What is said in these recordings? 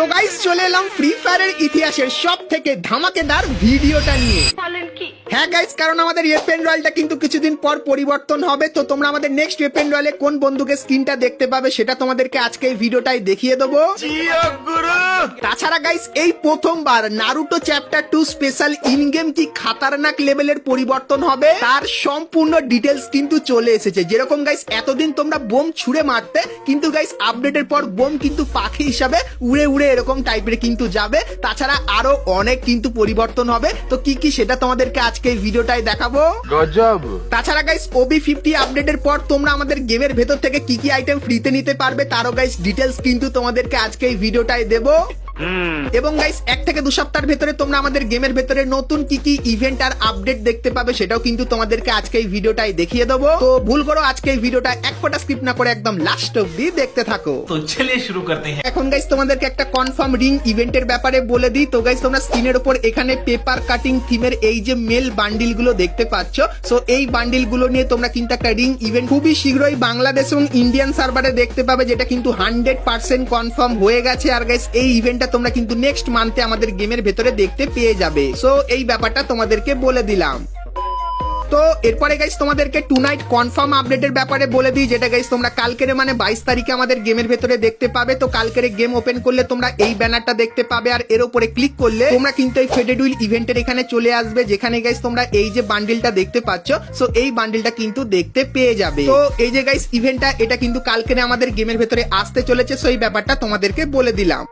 তো গাইস চলে এলাম ফ্রি ফায়ারের ইতিহাসের সব থেকে ধামাকেদার ভিডিওটা নিয়ে। হ্যাঁ গাইস কারণ আমাদের ওয়েপেন রয়্যালটা কিন্তু কিছুদিন পর পরিবর্তন হবে তো তোমরা আমাদের নেক্সট ওয়েপেন রয়্যালে কোন বন্দুকের স্ক্রিনটা দেখতে পাবে সেটা তোমাদেরকে আজকে এই ভিডিওটাই দেখিয়ে দেবো। তাছাড়া গাইস এই প্রথমবার Naruto chapter two special in game কি খাতারনাক লেভেলের পরিবর্তন হবে তার সম্পূর্ণ ডিটেলস কিন্তু চলে এসেছে। যেরকম গাইস এতদিন তোমরা বোম ছুঁড়ে মারতে কিন্তু গাইস আপডেটের পর বোম কিন্তু পাখি হিসাবে উড়ে উড়ে এরকম টাইপের কিন্তু যাবে। তাছাড়া আরও অনেক কিন্তু পরিবর্তন হবে। তো কি কি সেটা তোমাদেরকে আজকে এই ভিডিওটাই দেখাবো? গজব। তাছাড়া গাইস ওবি ফিফটি আপডেটের পর তোমরা আমাদের গেমের ভেতর থেকে কি কি আইটেম ফ্রিতে নিতে পারবে তারও গাইস ডিটেলস কিন্তু তোমাদেরকে আজকে এই ভিডিওটাই দেবো। এবং গাইস এক থেকে দু সপ্তাহের ভেতরে তোমরা আমাদের গেমের ভেতরে নতুন কি কি ইভেন্ট আর আপডেট দেখতে পাবে সেটাও কিন্তু তোমাদেরকে আজকে এই ভিডিওটাই দেখিয়ে দেবো। তো ভুল করো আজকে এই ভিডিওটা এক ফোটা স্কিপ না করে একদম লাস্ট অবধি দেখতে থাকো। তো চলে শুরু করতে হ্যাঁ। এখন গাইস তোমাদেরকে একটা কনফার্ম রিং ইভেন্টের ব্যাপারে বলে দিই। তো গাইস তোমরা স্ক্রিনের উপর এখানে পেপার কাটিং থিমের এই যে মেল বান্ডিলগুলো দেখতে পাচ্ছ সো এই বান্ডিলগুলো নিয়ে তোমরা কিন্তু একটা রিং ইভেন্ট খুবই শীঘ্রই বাংলাদেশ এবং ইন্ডিয়ান সার্ভারে দেখতে পাবে যেটা কিন্তু হান্ড্রেড পার্সেন্ট কনফার্ম হয়ে গেছে। আর গাইস এই ইভেন্টটা তোমরা কিন্তু নেক্সট মান্থে আমাদের গেমের ভেতরে দেখতে পেয়ে যাবে। সো এই ব্যাপারটা তোমাদেরকে বলে দিলাম। তো, এরপরে গাইস তোমাদেরকে টু নাইট কনফার্ম আপডেটের ব্যাপারে বলে দিই, যেটা গাইস তোমরা কালকের মানে বাইশ তারিখে আমাদের গেমের ভেতরে দেখতে পাবে। তো, কালকের গেম ওপেন করলে তোমরা এই ব্যানারটা দেখতে পাবে, আর এর উপরে ক্লিক করলে তোমরা কিন্তু এই ফেডেড উইল ইভেন্টের এখানে চলে আসবে, যেখানে গাইস তোমরা এই যে বান্ডিলটা দেখতে পাচ্ছ সো এই বান্ডিলটা কিন্তু দেখতে পেয়ে যাবে। তো, এই যে গাইস ইভেন্টটা এটা কিন্তু কালকের আমাদের গেমের ভেতরে আসতে চলেছে সো এই ব্যাপারটা তোমাদেরকে বলে দিলাম।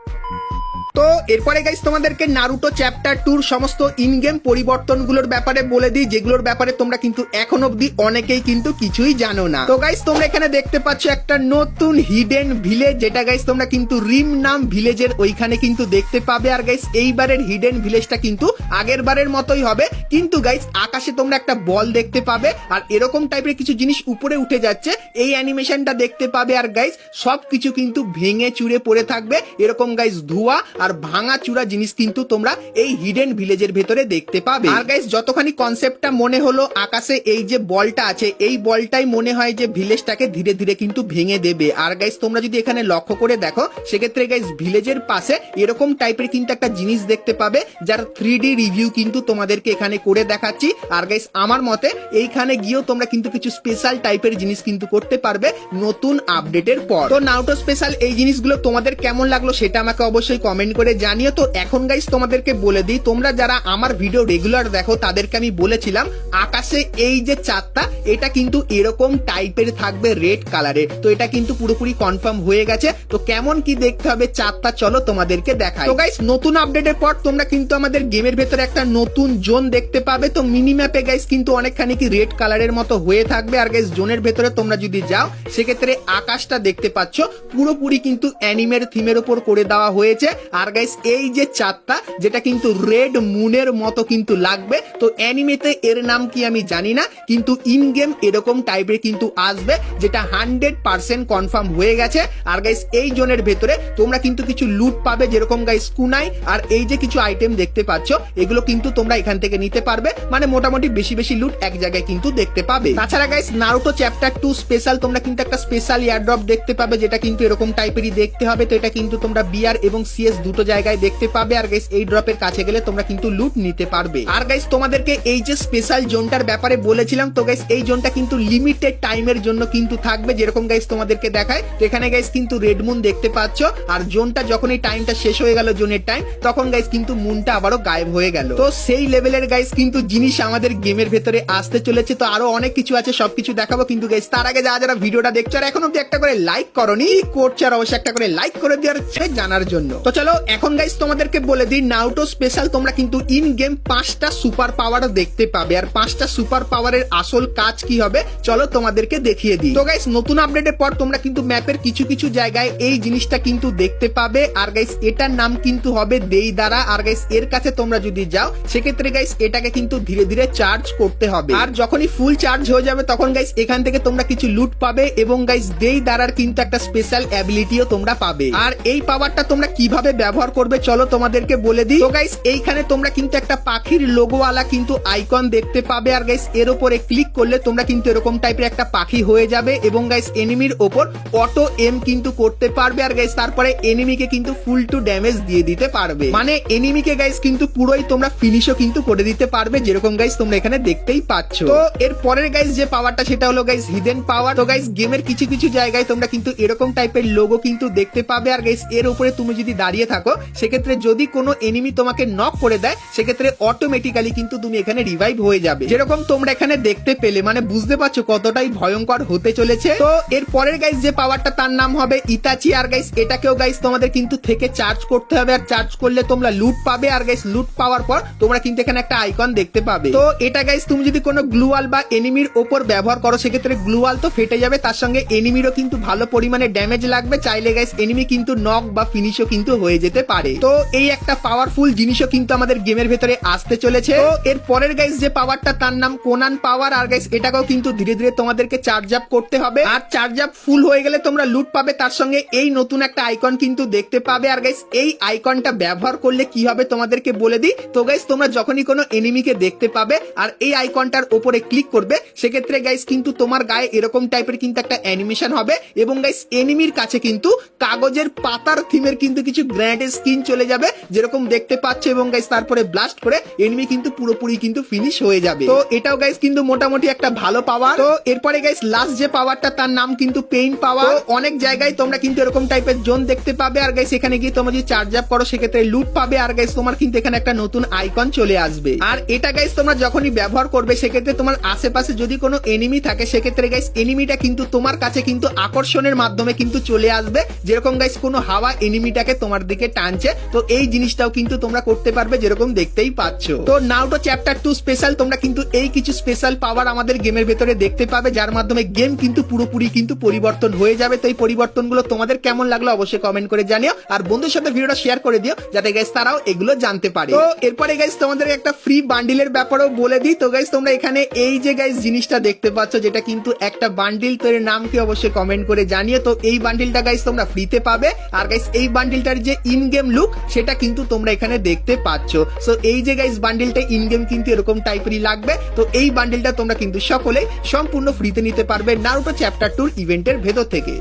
তো এরপরে গাইস তোমাদেরকে নারুটো চ্যাপ্টার টুর সমস্ত ইন গেম পরিবর্তনগুলোর ব্যাপারে বলে দিই, যেগুলোর ব্যাপারে তোমরা কিন্তু এখন অব্দি অনেকেই কিন্তু কিছুই জানো না। তো গাইস তোমরা এখানে দেখতে পাচ্ছ একটা নতুন হিডেন ভিলেজ যেটা গাইস তোমরা কিন্তু রিম নাম ভিলেজের ওইখানে কিন্তু দেখতে পাবে। আর গাইস এইবারের হিডেন ভিলেজটা কিন্তু আগের বারের মতোই হবে। কিন্তু গাইস আকাশে তোমরা একটা বল দেখতে পাবে, আর এরকম টাইপের কিছু জিনিস উপরে উঠে যাচ্ছে। এই অ্যানিমেশনটা দেখতে পাবে। আর গাইস সবকিছু কিন্তু ভেঙে চুরে পড়ে থাকবে। এরকম গাইস ধোঁয়া, আর ভাঙা চূড়া জিনিস কিন্তু তোমরা এই হিডেন ভিলেজের ভেতরে দেখতে পাবে। আর গাইস যতখানি কনসেপ্টটা মনে হলো, আকাশে এই যে বলটা আছে, এই বলটাই মনে হয় যে ভিলেজটাকে ধীরে ধীরে কিন্তু ভেঙে দেবে। আর গাইস তোমরা যদি এখানে লক্ষ্য করে দেখো, সেক্ষেত্রে গাইস ভিলেজের পাশে এরকম টাইপের কিন্তু একটা জিনিস দেখতে পাবে, যার থ্রি রিভিউ কিন্তু তোমাদেরকে এখানে করে দেখাচ্ছি। আর গাইস আমার মতে এইখানে গিয়েও তোমরা কিন্তু কিছু স্পেশাল টাইপের জিনিস কিন্তু করতে পারবে নতুন আপডেটের পর। তো নাউটো স্পেশাল এই জিনিসগুলো তোমাদের কেমন লাগল সেটা আমাকে অবশ্যই কমেন্ট করে জানিও। তো এখন গাইস তোমাদেরকে বলে দিই, তোমরা যারা আমার ভিডিও রেগুলার দেখো, তাদেরকে আমি বলেছিলাম, আকাশে এই যে চাঁদটা, এটা কিন্তু এরকম টাইপের থাকবে রেড কালারের তো এটা কিন্তু পুরোপুরি কনফার্ম হয়ে গেছে। তো কেমন কি দেখতে হবে চাঁদটা, চলো তোমাদেরকে দেখাই। তো গাইস নতুন আপডেটের পর তোমরা কিন্তু আমাদের গেমের ভেতরে একটা নতুন জোন দেখতে পাবে। তো মিনি ম্যাপে গাইস কিন্তু অনেকখানি কি রেড কালারের মতো হয়ে থাকবে। আর গাইস জোনের ভেতরে তোমরা যদি যাও, সেক্ষেত্রে আকাশটা দেখতে পাচ্ছ। পুরোপুরি কিন্তু অ্যানিমের থিমের উপর করে দেওয়া হয়েছে। আর গাইস এই যে চাঁদটা, যেটা কিন্তু রেড মুনের মতো কিন্তু লাগবে, তো অ্যানিমেতে এর নাম কি আমি জানি না, কিন্তু ইন গেম এরকম টাইপের কিন্তু আসবে, যেটা হান্ড্রেড পার্সেন্ট কনফার্ম হয়ে গেছে। আর গাইস এই জোনের ভেতরে তোমরা কিন্তু কিছু লুট পাবে, যেরকম গাইস কুনাই আর এই যে কিছু আইটেম দেখতে পাচ্ছ, এগুলো কিন্তু তোমরা এখান থেকে নিতে পারবে মানে মোটামুটি বেশি বেশি লুট এক জায়গায় কিন্তু দেখতে পাবে। তাছাড়া guys Naruto chapter two special তোমরা কিন্তু একটা স্পেশাল এয়ারড্রপ দেখতে পাবে, যেটা কিন্তু এরকম টাইপেরই দেখতে হবে, তো এটা কিন্তু তোমরা বিআর এবং সিএস দুটো জায়গায় দেখতে পাবে। আর গাইস এই ড্রপের কাছে গেলে তোমরা কিন্তু লুট নিতে পারবে। আর গাইস তোমাদেরকে এই যে স্পেশাল জোনটার ব্যাপারে বলেছিলাম, তো গাইস এই জোনটা কিন্তু লিমিটেড টাইমের জন্য কিন্তু থাকবে, যেরকম গাইস তোমাদেরকে দেখায়। তো এখানে গাইস কিন্তু রেড মুন দেখতে পাচ্ছ। আর জোনটা যখন এই টাইমটা শেষ হয়ে গেল জোনের টাইম তখন গাইস কিন্তু মুনটা আবারও গায়েব হয়ে গেল। তো সেই লেভেলের গাইস কিন্তু জিনিস আমাদের গেমের ভেতরে আসতে চলেছে। তো আরও অনেক কিছু আছে, সবকিছু দেখাবো। কিন্তু গাইস তার আগে যারা যারা ভিডিওটা দেখছ, আর এখন অব্দি একটা করে লাইক করনি করছে আর অবশ্যই একটা করে লাইক করে দেওয়ার হচ্ছে জানার জন্য। তো চলো এখন গাইস তোমাদেরকে বলে দিই নাউটো স্পেশাল তোমরা কিন্তু ইন গেম পাঁচটা সুপার পাওয়ার দেখতে পাবে। আর পাঁচটা সুপার পাওয়ারের আসল কাজ কি হবে? চলো তোমাদেরকে দেখিয়ে দিই। তো গাইস নতুন আপডেটের পর তোমরা কিন্তু ম্যাপের কিছু কিছু জায়গায় এই জিনিসটা কিন্তু দেখতে পাবে। আর গাইস এটার নাম কিন্তু হবে দেই দ্বারা আর গাইস এর কাছে তোমরা যদি যাও, সেক্ষেত্রে গাইস এটাকে কিন্তু ধীরে ধীরে চার্জ করতে হবে। আর যখনই ফুল চার্জ হয়ে যাবে, তখন গাইস এখান থেকে তোমরা কিছু লুট পাবে এবং গাইস দেই দ্বারার কিন্তু একটা স্পেশাল অ্যাবিলিটিও তোমরা পাবে। আর এই পাওয়ারটা তোমরা কীভাবে ব্যবহার করবে, চলো তোমাদেরকে বলে দিই। তো গাইস এইখানে তোমরা কিন্তু একটা পাখির লোগোওয়ালা কিন্তু আইকন দেখতে পাবে। আর গাইস এর উপরে ক্লিক করলে তোমরা কিন্তু এরকম টাইপের একটা পাখি হয়ে যাবে এবং গাইস এনিমির ওপর অটো এম কিন্তু করতে পারবে। আর গাইস তারপরে এনিমিকে কিন্তু ফুল টু ড্যামেজ দিয়ে দিতে পারবে। মানে এনিমিকে গাইস কিন্তু পুরোই তোমরা ফিনিশও কিন্তু করে দিতে পারবে, যেরকম গাইস তোমরা এখানে দেখতেই পাচ্ছ। তো এর পরের গাইস যে পাওয়ারটা সেটা হলো গাইস হিডেন পাওয়ার তো গাইস গেমের কিছু কিছু জায়গায় তোমরা কিন্তু এরকম টাইপের লোগো কিন্তু দেখতে পাবে। আর গাইস এর উপরে তুমি যদি দাঁড়িয়ে থাকো সেক্ষেত্রে যদি কোনো এনিমি তোমাকে নক করে দেয়, সেক্ষেত্রে অটোমেটিক্যালি কিন্তু তুমি এখানে রিভাইভ হয়ে যাবে। যেরকম তোমরা এখানে দেখতে পেলে মানে বুঝতে পারছ কতটাই ভয়ঙ্কর হতে চলেছে। তো এর পরের গাইস যে পাওয়ারটা তার নাম হবে ইতাচি আর গাইস এটাকেও গাইস তোমাদের কিন্তু থেকে চার্জ করতে হবে। আর চার্জ করলে তোমরা লুট পাবে। আর গাইস লুট পাওয়ার পর তোমরা কিন্তু এখানে একটা আইকন দেখতে পাবে। তো এটা গাইস তুমি যদি কোনো গ্লুয়াল বা এনিমির ওপর ব্যবহার করো, সেক্ষেত্রে গ্লুয়াল তো ফেটে যাবে। তার সঙ্গে এনিমিরও কিন্তু ভালো পরিমাণে ড্যামেজ লাগবে। চাইলে গাইস এনিমি কিন্তু নক বা ফিনিশও কিন্তু হয়ে যেতে পারে। তো এই একটা পাওয়ারফুল জিনিসও কিন্তু আমাদের গেমের ভেতরে আসতে চলেছে। তো এর পরের গাইস যে পাওয়ারটা তার নাম কোনান পাওয়ার আর গাইস এটাকেও কিন্তু ধীরে ধীরে তোমাদেরকে চার্জ আপ করতে হবে। আর চার্জ আপ ফুল হয়ে গেলে তোমরা লুট পাবে। তার সঙ্গে এই নতুন একটা আইকন কিন্তু দেখতে পাবে। আর গাইস এই আইকনটা ব্যবহার করলে কি হবে তোমাদেরকে বলে দিই। তো গাইস তোমরা যখনই কোনো এনিমিকে দেখতে পাবে, আর এই আইকনটার উপরে ক্লিক করবে, সেক্ষেত্রে গাইস কিন্তু তোমার গায়ে এরকম টাইপের কিন্তু একটা অ্যানিমেশন হবে। এবং গাইস এনিমির কাছে কিন্তু কাগজের পাতার থিমের কিন্তু কিছু গ্র্যান্ড স্কিন চলে যাবে, যেরকম দেখতে পাচ্ছ। এবং গাইস তারপরে ব্লাস্ট করে এনিমি কিন্তু পুরোপুরি কিন্তু ফিনিশ হয়ে যাবে। তো এটাও গাইস কিন্তু মোটামুটি একটা ভালো পাওয়ার তো এরপরে গাইস লাস্ট যে পাওয়ারটা তার নাম কিন্তু পেইন পাওয়ার অনেক জায়গায় তোমরা কিন্তু এরকম টাইপের জোন দেখতে পাবে। আর গাইস এখানে গিয়ে তোমরা যদি চার্জ আপ করো, সেক্ষেত্রে লুট পাবে। আর গাইস তোমার কিন্তু এখানে একটা নতুন আইকন চলে আসবে। আর এটা গাইস তোমরা যখনই ব্যবহার করবে, সেক্ষেত্রে তোমার আশেপাশে যদি কোনো এনিমি থাকে, সেক্ষেত্রে গাইস এনিমিটা কিন্তু তোমার কাছে কিন্তু আকর্ষণের মাধ্যমে কিন্তু চলে আসবে। যেরকম গাইস কোনো হাওয়া এনিমিটাকে তোমার দিকে টানছে, তো এই জিনিসটাও কিন্তু তোমরা করতে পারবে যেরকম দেখতেই পাচ্ছ। তো নাউটো চ্যাপ্টার টু স্পেশাল তোমরা কিন্তু এই কিছু স্পেশাল পাওয়ার আমাদের গেমের ভেতরে দেখতে পাবে, যার মাধ্যমে গেম কিন্তু পুরোপুরি কিন্তু পরিবর্তন হয়ে যাবে। তো এই পরিবর্তনগুলো তোমাদের কেমন লাগল অবশ্যই কমেন্ট করে জানিও। আর বন্ধুর সাথে ভিডিওটা শেয়ার করে দিও, যাতে গাইস তারাও এগুলো জানতে পারে। তো এরপরে গাইস তোমাদের একটা ফ্রি বান্ডিলের ব্যাপারেও বলে দিই। তো গাইস তোমরা এখানে এই যে গাইস জিনিসটা দেখতে পাচ্ছ, যেটা কিন্তু একটা বান্ডিল তো এর নাম কি অবশ্যই কমেন্ট করে জানিও। তো এই বান্ডিলটা গাইস তোমরা ফ্রিতে পাবে। আর গাইস এই বান্ডিলটার যে ইন গেম লুক সেটা কিন্তু তোমরা এখানে দেখতে পাচ্ছ। সো এই যে গাইস বান্ডিলটা ইন গেম কিন্তু এরকম টাইপেরই লাগবে। তো এই বান্ডিলটা তোমরা কিন্তু সকলেই সম্পূর্ণ ফ্রিতে নিতে পারবে নারুটো চ্যাপ্টার টুর ইভেন্টের ভেতর থেকে।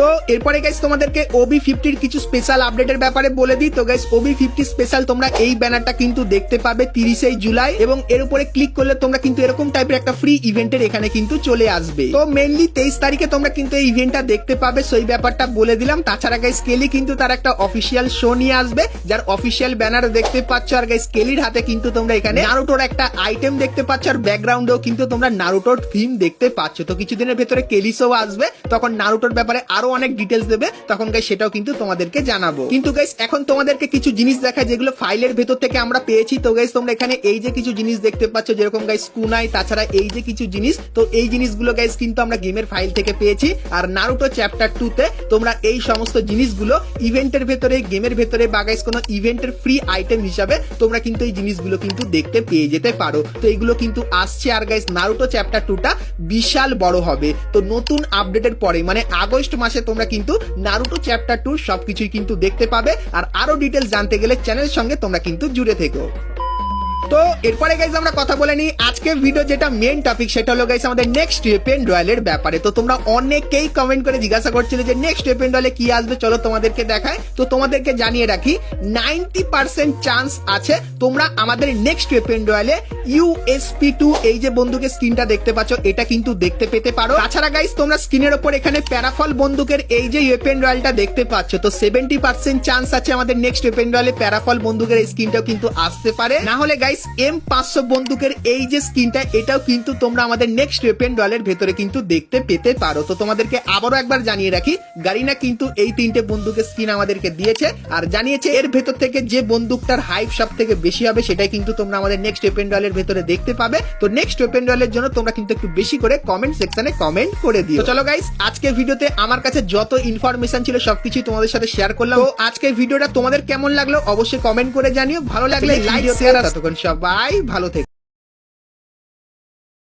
তো এরপরে গাইস তোমাদেরকে ওবি ফিফটির কিছু স্পেশাল আপডেটের ব্যাপারে বলে দিই। তো গাইস ওবি ফিফটি স্পেশাল তোমরা এই ব্যানারটা কিন্তু দেখতে পাবে তিরিশে জুলাই এবং এর উপরে ক্লিক করলে তোমরা কিন্তু এরকম টাইপের একটা ফ্রি ইভেন্টের এখানে কিন্তু চলে আসবে। তো মেনলি তেইশ তারিখে তোমরা কিন্তু এই ইভেন্টটা দেখতে পাবে। সেই ব্যাপারটা বলে দিলাম। তাছাড়া গাইস কেলি কিন্তু তার একটা অফিসিয়াল শো নিয়ে আসবে। যার অফিসিয়াল ব্যানার দেখতে পাচ্ছ আর গাইস কেলির হাতে কিন্তু তোমরা এখানে নারুটোর একটা আইটেম দেখতে পাচ্ছ আর ব্যাকগ্রাউন্ডেও কিন্তু তোমরা নারুটোর থিম দেখতে পাচ্ছ। তো কিছুদিনের ভেতরে কেলি শো আসবে। তখন নারুটোর ব্যাপারে আরও অনেক ডিটেলস দেবে, তখন গাইস সেটাও কিন্তু তোমাদেরকে জানাব। কিন্তু গাইস এখন তোমাদেরকে কিছু জিনিস দেখায় যেগুলো ফাইলের ভেতর থেকে আমরা পেয়েছি। তো গাইস তোমরা এখানে এই যে কিছু জিনিস দেখতে পাচ্ছ, যেরকম গাইস কুনাই তাছাড়া এই যে কিছু জিনিস, তো এই জিনিসগুলো গাইস কিন্তু আমরা গেমের ফাইল থেকে পেয়েছি। আর নারুটো চ্যাপ্টার টু তে তোমরা এই সমস্ত জিনিসগুলো ইভেন্টের ভেতরে গেমের ভেতরে বা গাইস কোনো ইভেন্টের ফ্রি আইটেম হিসাবে তোমরা কিন্তু এই জিনিসগুলো কিন্তু দেখতে পেয়ে যেতে পারো। তো এগুলো কিন্তু আসছে। আর গাইস নারুটো চ্যাপ্টার টুটা বিশাল বড় হবে। তো নতুন আপডেটের পরে মানে আগস্ট মাসে তোমরা কিন্তু নারুটো চ্যাপ্টার টু সবকিছুই কিন্তু দেখতে পাবে। আর আরও ডিটেলস জানতে গেলে চ্যানেলের সঙ্গে তোমরা কিন্তু জুড়ে থেকো। তো এরপরে গাইজ আমরা কথা বলে নিই আজকে ভিডিও যেটা মেন টপিক সেটা হলো গাইজ আমাদের নেক্সট পেন রয়্যালের ব্যাপারে। তো তোমরা অনেকেই কমেন্ট করে জিজ্ঞাসা করছিলে যে নেক্সট পেন রয়্যালে কি আসবে? চলো তোমাদেরকে দেখায় তো তোমাদেরকে জানিয়ে রাখি নাইনটি পার্সেন্ট চান্স আছে তোমরা আমাদের নেক্সট পেন রয়্যালে ইউএসপি টু এই যে বন্দুকের স্ক্রিনটা দেখতে পাচ্ছ, এটা কিন্তু দেখতে পেতে পারো। তাছাড়া গাইজ তোমরা স্ক্রিনের ওপর এখানে প্যারাফল বন্দুকের এই যে ওয়েপেন রয়্যালটা দেখতে পাচ্ছ, তো সেভেন্টি পার্সেন্ট চান্স আছে আমাদের নেক্সট ওয়েপেন রয়্যালে প্যারাফল বন্দুকের এই স্ক্রিনটাও কিন্তু আসতে পারে। না হলে গাইস এম পাঁচশো বন্দুকের এই যে স্ক্রিনটা এটাও কিন্তু তোমরা আমাদের নেক্সট ওয়েপেন ডলের ভেতরে কিন্তু দেখতে পেতে পারো। তো তোমাদেরকে আবারও একবার জানিয়ে রাখি গারিনা কিন্তু এই তিনটে বন্দুকের স্কিন আমাদেরকে দিয়েছে। আর জানিয়েছে এর ভেতর থেকে যে বন্দুকটার হাইপ সব থেকে বেশি হবে সেটাই কিন্তু তোমরা আমাদের নেক্সট ওয়েপেন রয়্যালের ভেতরে দেখতে পাবে। তো নেক্সট ওয়েপেন রয়্যালের জন্য তোমরা কিন্তু একটু বেশি করে কমেন্ট সেকশনে কমেন্ট করে দিও। চলো গাইস আজকের ভিডিওতে আমার কাছে যত ইনফরমেশন ছিল সবকিছু তোমাদের সাথে শেয়ার করলাম। তো আজকের ভিডিওটা তোমাদের কেমন লাগল অবশ্যই কমেন্ট করে জানিও। ভালো লাগলে লাইক শেয়ার আর ততক্ষণ সবাই ভালো থেকে।